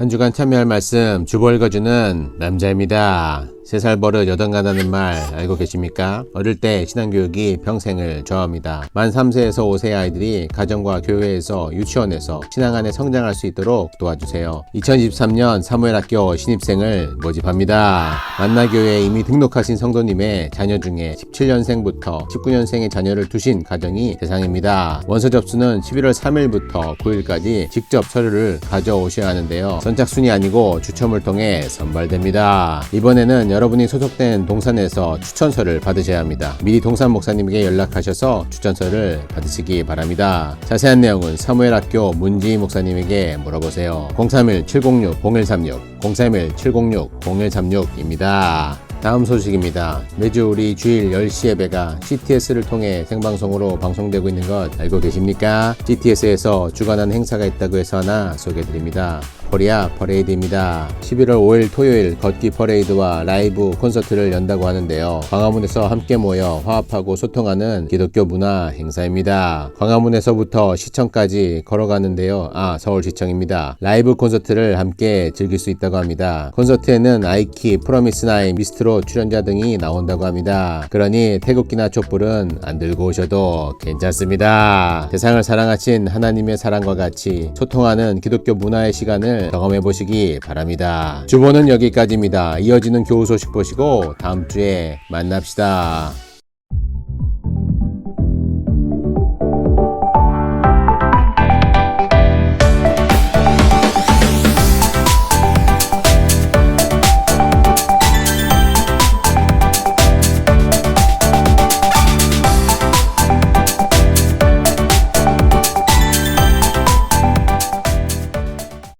오늘만 참여할 말씀 주보 읽어주는 남자입니다. 세살 버릇 여덟 가다는 말 알고 계십니까? 어릴 때 신앙교육이 평생을 저합니다. 만 3세에서 5세 아이들이 가정과 교회에서 유치원에서 신앙 안에 성장할 수 있도록 도와주세요. 2023년 사무엘 학교 신입생을 모집합니다. 만나교회에 이미 등록하신 성도님의 자녀 중에 17년생부터 19년생의 자녀를 두신 가정이 대상입니다. 원서 접수는 11월 3일부터 9일까지 직접 서류를 가져오셔야 하는데요. 선착순이 아니고 추첨을 통해 선발됩니다. 이번에는 여러분이 소속된 동산에서 추천서를 받으셔야 합니다. 미리 동산 목사님에게 연락하셔서 추천서를 받으시기 바랍니다. 자세한 내용은 사무엘 학교 문지희 목사님에게 물어보세요. 031-706-0136, 031-706-0136입니다. 다음 소식입니다. 매주 우리 주일 10시 예배가 CTS를 통해 생방송으로 방송되고 있는 것 알고 계십니까? CTS에서 주관하는 행사가 있다고 해서 하나 소개해드립니다. 코리아 퍼레이드입니다. 11월 5일 토요일 걷기 퍼레이드와 라이브 콘서트를 연다고 하는데요. 광화문에서 함께 모여 화합하고 소통하는 기독교 문화 행사입니다. 광화문에서부터 시청까지 걸어가는데요. 아, 서울시청입니다. 라이브 콘서트를 함께 즐길 수 있다고 합니다. 콘서트에는 아이키, 프로미스나인, 미스트로 출연자 등이 나온다고 합니다. 그러니 태극기나 촛불은 안 들고 오셔도 괜찮습니다. 세상을 사랑하신 하나님의 사랑과 같이 소통하는 기독교 문화의 시간을 경험해 보시기 바랍니다. 주보는 여기까지입니다. 이어지는 교우 소식 보시고 다음 주에 만납시다.